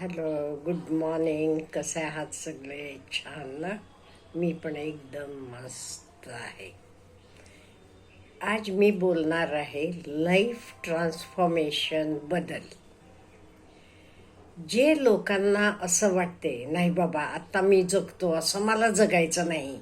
Hello good morning. कसे आहात सगळे? छान ना? मी पण एकदम मस्त आहे. आज मी बोलणार आहे लाईफ ट्रान्सफॉर्मेशन बदल. जे लोकांना असं वाटते नाही बाबा आत्ता मी जगतो असं मला जगायचं नाही.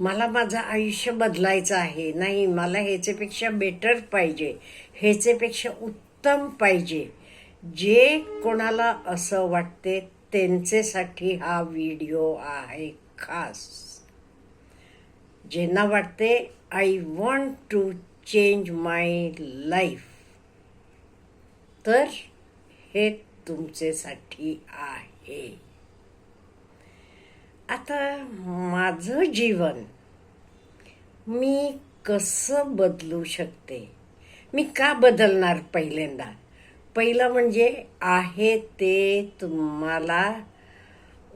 मला माझं आयुष्य बदलायचं आहे. नाही मला ह्याच्यापेक्षा बेटर पाहिजे. ह्याच्यापेक्षा उत्तम पाहिजे. जे कोणाला असं वाटते त्यांच्यासाठी हा व्हिडिओ आहे खास. ज्यांना वाटते I want to change my life तर हे तुमच्यासाठी आहे. आता माझं जीवन मी कसं बदलू शकते? मी का बदलणार पहिल्यांदा? पहिलं म्हणजे आहे ते तुम्हाला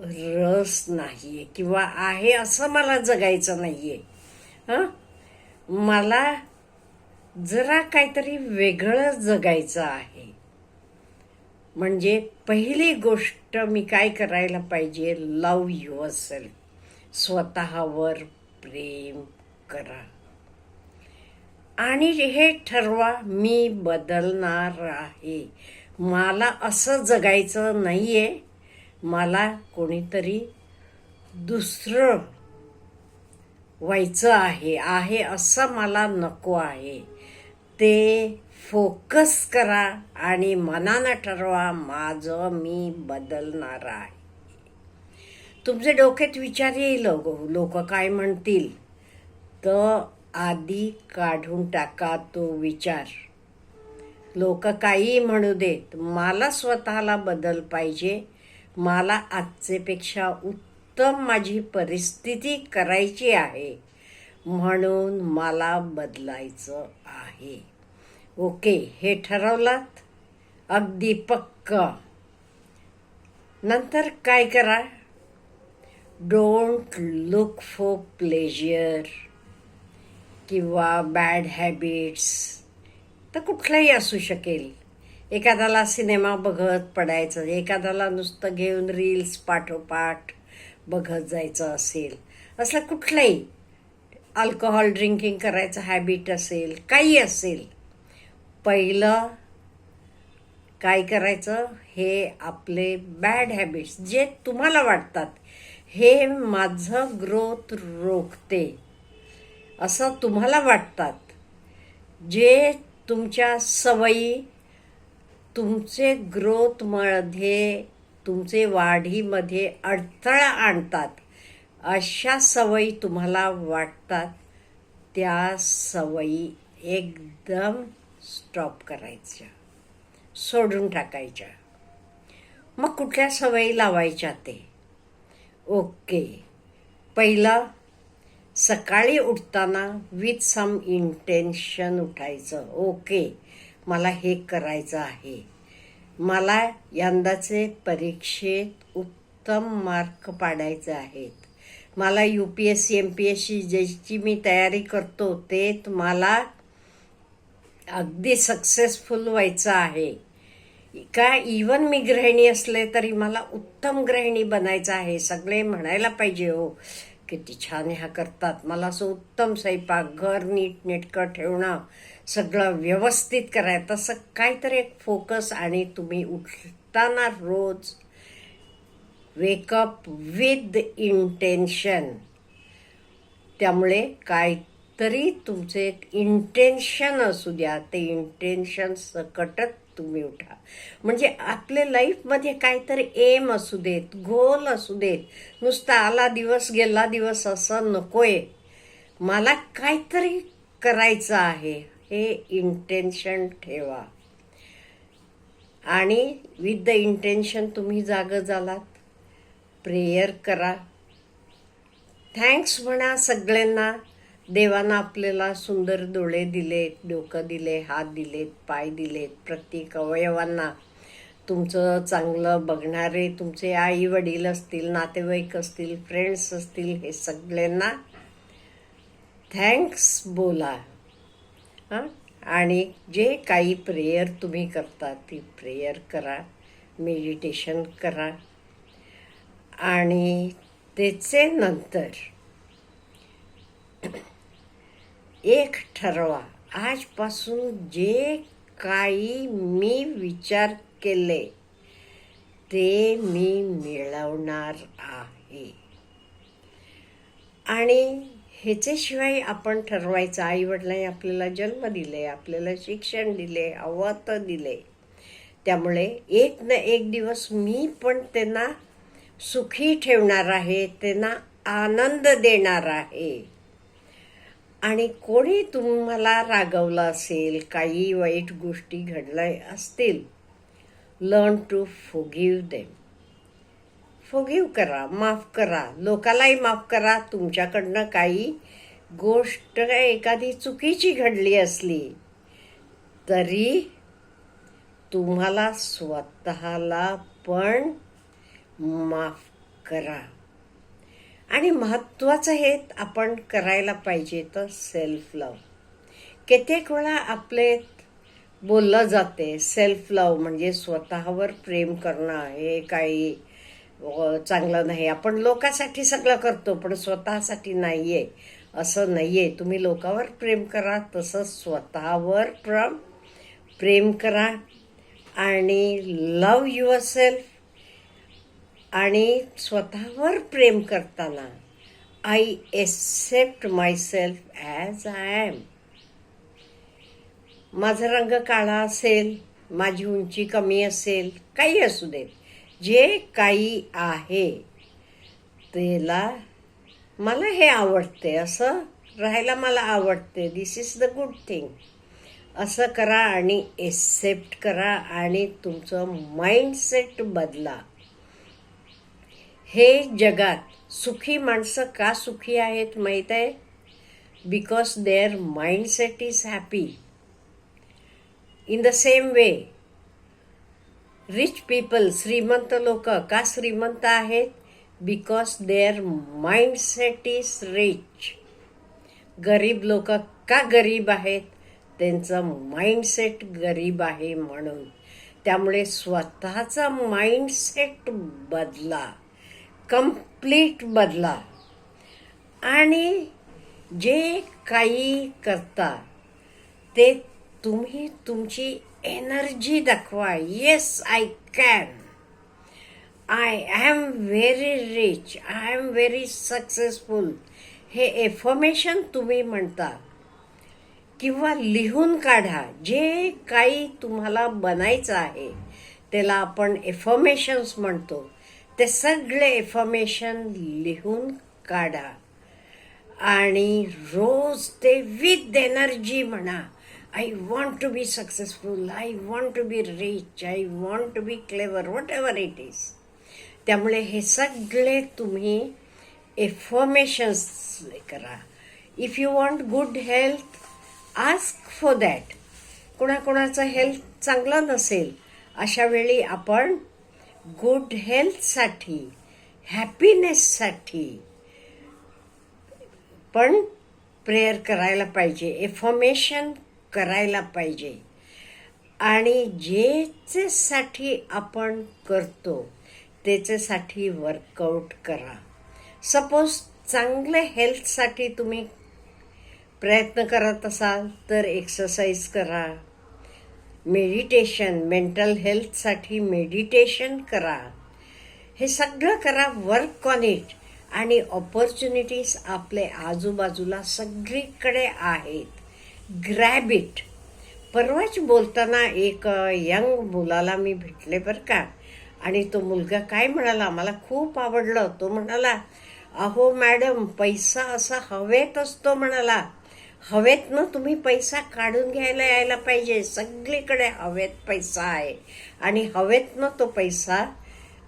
रस नाही आहे किंवा आहे असं मला जगायचं नाही आहे हां? मला जरा काहीतरी वेगळं जगायचं आहे. म्हणजे पहिली गोष्ट मी काय करायला पाहिजे? लव युअर सेल्फ स्वतःवर प्रेम करा. आणि हे ठरवा मी बदलणार आहे. मला असं जगायचं नाही आहे मला कोणीतरी दुसरं व्हायचं आहे आहे असं मला नको आहे. ते फोकस करा आणि मनानं ठरवा माझं मी बदलणार आहे. तुमचे डोक्यात विचार येईल लोक काय म्हणतील? तर आधी काढून टाका तो विचार. लोक काही म्हणू देत मला स्वतःला बदल पाहिजे. मला आजचेपेक्षा उत्तम माझी परिस्थिती करायची आहे. म्हणून मला बदलायचं आहे. ओके हे ठरवलात? अगदी पक्क. नंतर काय करा? डोंट लुक फॉर प्लेजर किंवा बॅड हॅबिट्स तर कुठलाही असू शकेल. एखाद्याला सिनेमा बघत पडायचं एखाद्याला नुसतं घेऊन रील्स पाठोपाठ बघत जायचं असेल असलं कुठलंही अल्कोहोल ड्रिंकिंग करायचं हॅबिट असेल काही असेल पहिलं काय करायचं? हे आपले बॅड हॅबिट्स जे तुम्हाला वाटतात हे माझं ग्रोथ रोखते. असं तुम्हाला वाटतात. जे तुमच्या सवयी तुमचे ग्रोथमध्ये तुमचे वाढीमध्ये अडथळा आणतात अशा सवयी तुम्हाला वाटतात त्या सवयी एकदम स्टॉप करायच्या सोडून टाकायच्या. मग कुठल्या सवयी लावायच्या ते? ओके पहिलं सकाळी उठताना विथ सम इंटेन्शन उठायचं. ओके मला हे करायचं आहे. मला यंदाचे परीक्षेत उत्तम मार्क पाडायचे आहेत. मला U P S C M P S C ज्याची मी तयारी करतो ते मला अगदी सक्सेसफुल व्हायचं आहे. का इवन मी गृहिणी असले तरी मला उत्तम गृहिणी बनायचं आहे. सगळे म्हणायला पाहिजे हो. किती छान ह्या करतात. मला असं उत्तम स्वयंपाक घर नीट नेटकं ठेवणं सगळं व्यवस्थित करायचं तसं काहीतरी एक फोकस आणि तुम्ही उठताना रोज वेकअप विथ इंटेन्शन त्यामुळे काहीतरी तुमचे एक इंटेन्शन असू द्या. ते इंटेन्शन सकटच तुम्ही उठा. म्हणजे आपल्या लाईफमध्ये काहीतरी एम असू देत गोल असू देत. नुसता आला दिवस गेला दिवस असं नकोय. मला काहीतरी करायचं आहे हे इंटेन्शन ठेवा. आणि विथ द इंटेन्शन तुम्ही जाग झालात प्रेयर करा. थँक्स म्हणा सगळ्यांना. देवानं आपल्याला सुंदर डोळे दिलेत डोकं दिले हात दिलेत पाय दिलेत. प्रत्येक अवयवांना तुमचं चांगलं बघणारे तुमचे आई वडील असतील नातेवाईक असतील फ्रेंड्स असतील हे सगळ्यांना थँक्स बोला. हां? आणि जे काही प्रेयर तुम्ही करता ती प्रेयर करा मेडिटेशन करा. आणि त्याचे नंतर एक ठरवा. आजपासून जे काही मी विचार केले ते मी मिळवणार आहे. आणि ह्याच्याशिवाय आपण ठरवायचं आई वडिलांनी आपल्याला जन्म दिले आपल्याला शिक्षण दिले अवत दिले. त्यामुळे एक ना एक दिवस मी पण त्यांना सुखी ठेवणार आहे त्यांना आनंद देणार आहे. आणि कोणी तुम्हाला रागवलं असेल काही वाईट गोष्टी घडल्या असतील learn to forgive them forgive करा माफ करा. लोकालाही माफ करा. तुमच्याकडनं काही गोष्ट एखादी चुकीची घडली असली तरी तुम्हाला स्वतःला पण माफ करा. आणि महत्त्वाचं हे आपण करायला पाहिजे तर सेल्फ लव कित्येक वेळा आपले बोललं जाते सेल्फ लव म्हणजे स्वतःवर प्रेम करणं हे काही चांगलं नाही. आपण लोकांसाठी सगळं करतो पण स्वतःसाठी नाही आहे असं नाही आहे तुम्ही लोकांवर प्रेम करा तसंच स्वतःवर प्रेम प्रेम करा आणि लव युअर सेल्फ आणि स्वतःवर प्रेम करताना I accept my self as I am माझा रंग काळा असेल माझी उंची कमी असेल काही असू देत जे काही आहे त्याला मला हे आवडते. असं राहायला मला आवडते. This is the good thing असं करा आणि एक्सेप्ट करा आणि तुमचं माइंडसेट बदला. हे जगात सुखी माणसं का सुखी आहेत माहीत आहे? Because their mindset is happy in the same way rich people श्रीमंत लोक का श्रीमंत आहेत? Because their mindset is rich गरीब लोक का गरीब आहेत? त्यांचं माइंडसेट गरीब आहे म्हणून. त्यामुळे स्वतःचा माइंडसेट बदला. कंप्लीट बदला. आणि जे काही करता ते तुम्ही तुमची एनर्जी दाखवा. Yes I can I am very rich I am very successful हे एफर्मेशन तुम्ही म्हणता. किंवा लिहून काढा. जे काही तुम्हाला बनायचं आहे त्याला आपण एफर्मेशन्स म्हणतो. ते सगळे इन्फॉर्मेशन लिहून काढा. आणि रोज ते विथ एनर्जी म्हणा. I want to be successful I want to be rich I want to be clever whatever it is त्यामुळे हे सगळे तुम्ही एफर्मेशन्स करा. If you want good health ask for that कोणाकोणाचं health चांगलं नसेल अशा वेळी आपण गुड हेल्थसाठी हॅपीनेससाठी पण प्रेयर करायला पाहिजे एफॉर्मेशन करायला पाहिजे. आणि जेच्यासाठी आपण करतो त्याच्यासाठी वर्कआउट करा. सपोज चांगले हेल्थसाठी तुम्ही प्रयत्न करत असाल तर एक्सरसाइज करा. मेडिटेशन मेंटल हेल्थसाठी मेडिटेशन करा. हे सगळं करा वर्क ऑन इट आणि ऑपॉर्च्युनिटीज आपले आजूबाजूला सगळीकडे आहेत. ग्रॅब इट परवाच बोलताना एक यंग मुलाला मी भेटले बरं का. आणि तो मुलगा काय म्हणाला मला खूप आवडलं. तो म्हणाला अहो मॅडम पैसा असा हवेत असतो म्हणाला. हवेतनं तुम्ही पैसा काढून घ्यायला यायला पाहिजे. सगळीकडे हवेत पैसा आहे. आणि हवेतनं तो पैसा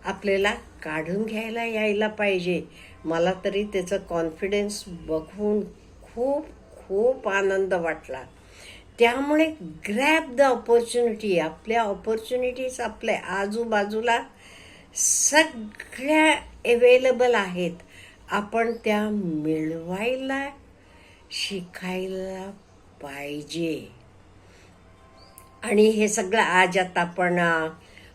आपल्याला काढून घ्यायला यायला पाहिजे. मला तरी त्याचं कॉन्फिडन्स बघून खूप खूप आनंद वाटला. त्यामुळे ग्रॅब द ऑपॉर्च्युनिटी आपल्या ऑपॉर्च्युनिटीज आपल्या आजूबाजूला सगळ्या अवेलेबल आहेत. आपण त्या मिळवायला शिकायला पाहिजे. आणि हे सगळं आज आता आपण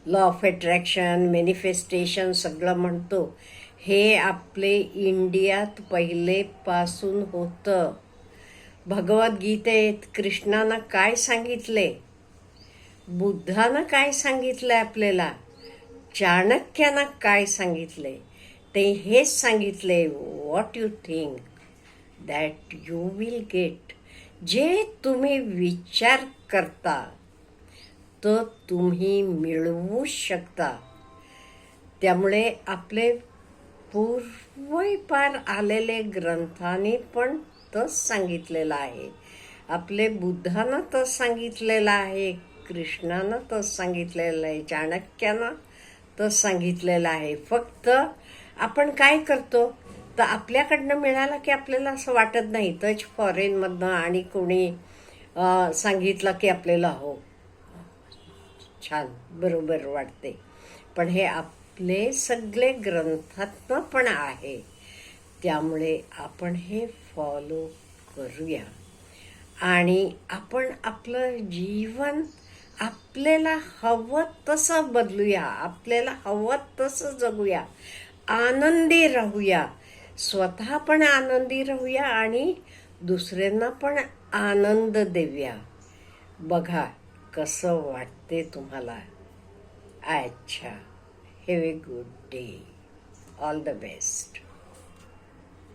लॉ ऑफ अट्रॅक्शन मॅनिफेस्टेशन सगळं म्हणतो. हे आपले इंडियात पहिलेपासून होतं. भगवद्गीतेत कृष्णानं काय सांगितले? बुद्धानं काय सांगितलं आपल्याला? चाणक्यानं काय सांगितले? ते हेच सांगितले. What you think that you will get जे तुम्ही विचार करता तर तुम्ही मिळवू शकता. त्यामुळे आपले पूर्वपार आलेले ग्रंथाने पण तस सांगितलेलं आहे. आपले बुद्धानं तस सांगितलेलं आहे कृष्णानं तस सांगितलेलं आहे चाणक्यानं तस सांगितलेलं आहे. फक्त आपण काय करतो? तर आपल्याकडनं मिळालं की आपल्याला असं वाटत नाही. तच फॉरेनमधनं आणि कोणी सांगितलं की आपल्याला हो. छान बरोबर वाटते पण हे आपले सगळे ग्रंथातनं पण आहे. त्यामुळे आपण हे फॉलो करूया. आणि आपण आपलं जीवन आपल्याला हवं तसं बदलूया. आपल्याला हवं तसं जगूया. आनंदी राहूया. स्वतः पण आनंदी राहूया आणि दुसऱ्यांना पण आनंद देऊया. बघा कसं वाटते तुम्हाला. अच्छा have a good day all the best